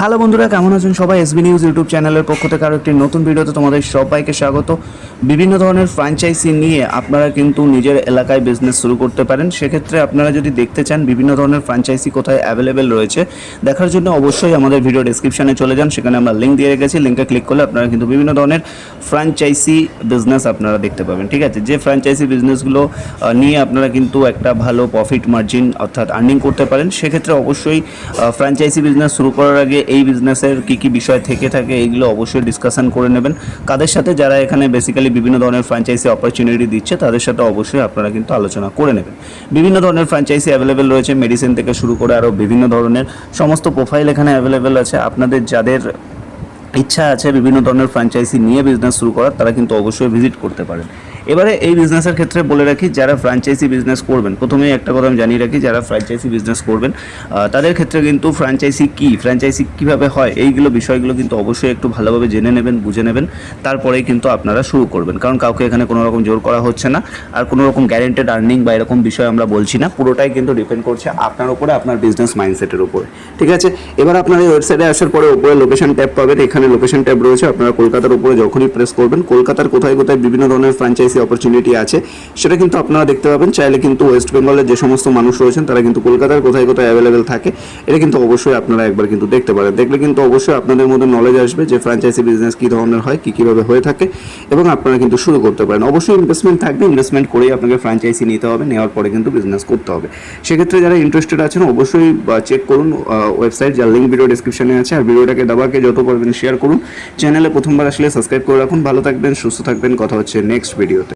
Hello বন্ধুরা, কেমন আছেন সবাই? এসবি নিউজ ইউটিউব চ্যানেলের পক্ষ থেকে আরও একটি নতুন ভিডিওতে তোমাদের সবাইকে স্বাগত। বিভিন্ন ধরনের ফ্র্যাঞ্চাইজি নিয়ে আপনারা কিন্তু নিজের এলাকায় বিজনেস শুরু করতে পারেন। সেক্ষেত্রে আপনারা যদি দেখতে চান বিভিন্ন ধরনের ফ্র্যাঞ্চাইজি কোথায় অ্যাভেলেবেল রয়েছে, দেখার জন্য অবশ্যই আমাদের ভিডিও ডিসক্রিপশনে চলে যান। সেখানে আমরা লিঙ্ক দিয়ে রেখেছি। লিঙ্কে ক্লিক করলে আপনারা কিন্তু বিভিন্ন ধরনের ফ্র্যাঞ্চাইজি বিজনেস আপনারা দেখতে পাবেন। ঠিক আছে? যে ফ্র্যাঞ্চাইজি বিজনেসগুলো নিয়ে আপনারা কিন্তু একটা ভালো প্রফিট মার্জিন অর্থাৎ আর্নিং করতে পারেন, সেক্ষেত্রে অবশ্যই ফ্র্যাঞ্চাইজি বিজনেস শুরু করার আগে এই বিজনেসের কী কী বিষয় থেকে থাকে এইগুলো অবশ্যই ডিসকাশন করে নেবেন। কাদের সাথে যারা এখানে বেসিক্যালি বিভিন্ন ধরনের ফ্র্যাঞ্চাইজি অপরচুনিটি দিচ্ছে, তাদের সাথে অবশ্যই আপনারা কিন্তু আলোচনা করে নেবেন। বিভিন্ন ধরনের ফ্র্যাঞ্চাইজি অ্যাভেলেবেল রয়েছে মেডিসিন থেকে শুরু করে আরও বিভিন্ন ধরনের, সমস্ত প্রোফাইল এখানে অ্যাভেলেবেল আছে। আপনাদের যাদের ইচ্ছা আছে বিভিন্ন ধরনের ফ্র্যাঞ্চাইজি নিয়ে বিজনেস শুরু করার, তারা কিন্তু অবশ্যই ভিজিট করতে পারেন। এবারে এই বিজনেসের ক্ষেত্রে বলে রাখি, যারা ফ্র্যাঞ্চাইজি বিজনেস করবেন, প্রথমেই একটা কথা আমি জানিয়ে রাখি, যারা ফ্র্যাঞ্চাইজি বিজনেস করবেন তাদের ক্ষেত্রে কিন্তু ফ্র্যাঞ্চাইজি কী ফ্র্যাঞ্চাইজি কীভাবে হয়, এইগুলো বিষয়গুলো কিন্তু অবশ্যই একটু ভালোভাবে জেনে নেবেন, বুঝে নেবেন, তারপরেই কিন্তু আপনারা শুরু করবেন। কারণ কাউকে এখানে কোনো রকম জোর করা হচ্ছে না, আর কোনো রকম গ্যারেন্টেড আর্নিং বা এরকম বিষয় আমরা বলছি না, পুরোটাই কিন্তু ডিপেন্ড করছে আপনার উপরে, আপনার বিজনেস মাইন্ডসেটের উপরে। ঠিক আছে? এবার আপনার এই ওয়েবসাইটে আসার পরে উপরে লোকেশন ট্যাব পাবেন, এখানে লোকেশন ট্যাব রয়েছে, আপনারা কলকাতার উপরে যখনই প্রেস করবেন, কলকাতার কোথায় কোথায় বিভিন্ন ধরনের ফ্র্যাঞ্চাইজি অপরচুনিটি আছে, সেটা কিন্তু আপনারা দেখতে পাবেন। চাইলে কিন্তু ওয়েস্ট বেঙ্গলের যে সমস্ত মানুষ রয়েছেন, তারা কিন্তু কলকাতার কোথায় কোথায় অ্যাভেলেবেল থাকে, এটা কিন্তু অবশ্যই আপনারা একবার কিন্তু দেখতে পারেন। দেখলে কিন্তু অবশ্যই আপনাদের মধ্যে নলেজ আসবে যে ফ্র্যাঞ্চাইজি বিজনেস কী ধরনের হয়, কী কীভাবে হয়ে থাকে, এবং আপনারা কিন্তু শুরু করতে পারেন। অবশ্যই ইনভেস্টমেন্ট থাকবে ইনভেস্টমেন্ট করেই আপনাকে ফ্র্যাঞ্চাইজি নিতে হবে, নেওয়ার পরে কিন্তু বিজনেস করতে হবে। সেক্ষেত্রে যারা ইন্টারেস্টেড আছেন, অবশ্যই চেক করুন ওয়েবসাইট যার লিঙ্ক ভিডিও ডিসক্রিপশনে আছে, আর ভিডিওটাকে দাবাকে যত পারবেন শেয়ার করুন। চ্যানেলে প্রথমবার আসলে সাবস্ক্রাইব করে রাখুন। ভালো থাকবেন, সুস্থ থাকবেন। কথা হচ্ছে নেক্সট ভিডিওতে